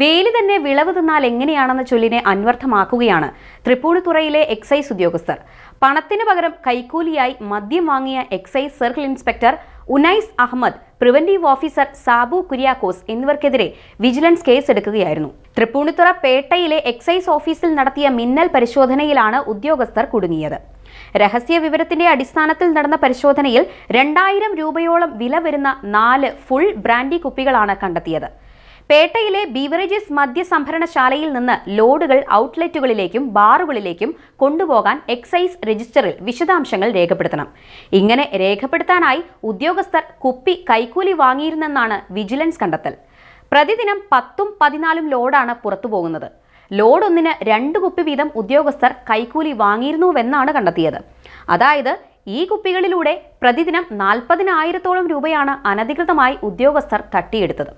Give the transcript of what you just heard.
വേലി തന്നെ വിളവ് തിന്നാൽ എങ്ങനെയാണെന്ന ചൊല്ലിനെ അന്വർത്ഥമാക്കുകയാണ് തൃപ്പൂണിത്തുറയിലെ എക്സൈസ് ഉദ്യോഗസ്ഥർ. പണത്തിന് പകരം കൈക്കൂലിയായി മദ്യം വാങ്ങിയ excise circle inspector Unais Ahammad preventive officer Sabu Kuriakose എന്നിവർക്കെതിരെ vigilance case എടുക്കുകയായിരുന്നു തൃപ്പൂണിത്തുറ പേട്ടയിലെ എക്സൈസ് ഓഫീസിൽ നടത്തിയ മിന്നൽ പരിശോധനയിലാണ് ഉദ്യോഗസ്ഥർ കുടുങ്ങിയത്. രഹസ്യ വിവരത്തിന്റെ അടിസ്ഥാനത്തിൽ നടന്ന പരിശോധനയിൽ രണ്ടായിരം രൂപയോളം വില വരുന്ന നാല് ഫുൾ ബ്രാൻഡി കുപ്പികളാണ് കണ്ടെത്തിയത്. പേട്ടയിലെ ബീവറേജസ് മദ്യസംഭരണശാലയിൽ നിന്ന് ലോഡുകൾ ഔട്ട്ലെറ്റുകളിലേക്കും ബാറുകളിലേക്കും കൊണ്ടുപോകാൻ എക്സൈസ് രജിസ്റ്ററിൽ വിശദാംശങ്ങൾ രേഖപ്പെടുത്തണം. ഇങ്ങനെ രേഖപ്പെടുത്താനായി ഉദ്യോഗസ്ഥർ കുപ്പി കൈക്കൂലി വാങ്ങിയിരുന്നെന്നാണ് വിജിലൻസ് കണ്ടെത്തൽ. പ്രതിദിനം പത്തും പതിനാലും ലോഡാണ് പുറത്തുപോകുന്നത്. ലോഡ് ഒന്നിന് രണ്ട് കുപ്പി വീതം ഉദ്യോഗസ്ഥർ കൈക്കൂലി വാങ്ങിയിരുന്നുവെന്നാണ് കണ്ടെത്തിയത്. അതായത് ഈ കുപ്പികളിലൂടെ പ്രതിദിനം നാൽപ്പതിനായിരത്തോളം രൂപയാണ് അനധികൃതമായി ഉദ്യോഗസ്ഥർ തട്ടിയെടുത്തത്.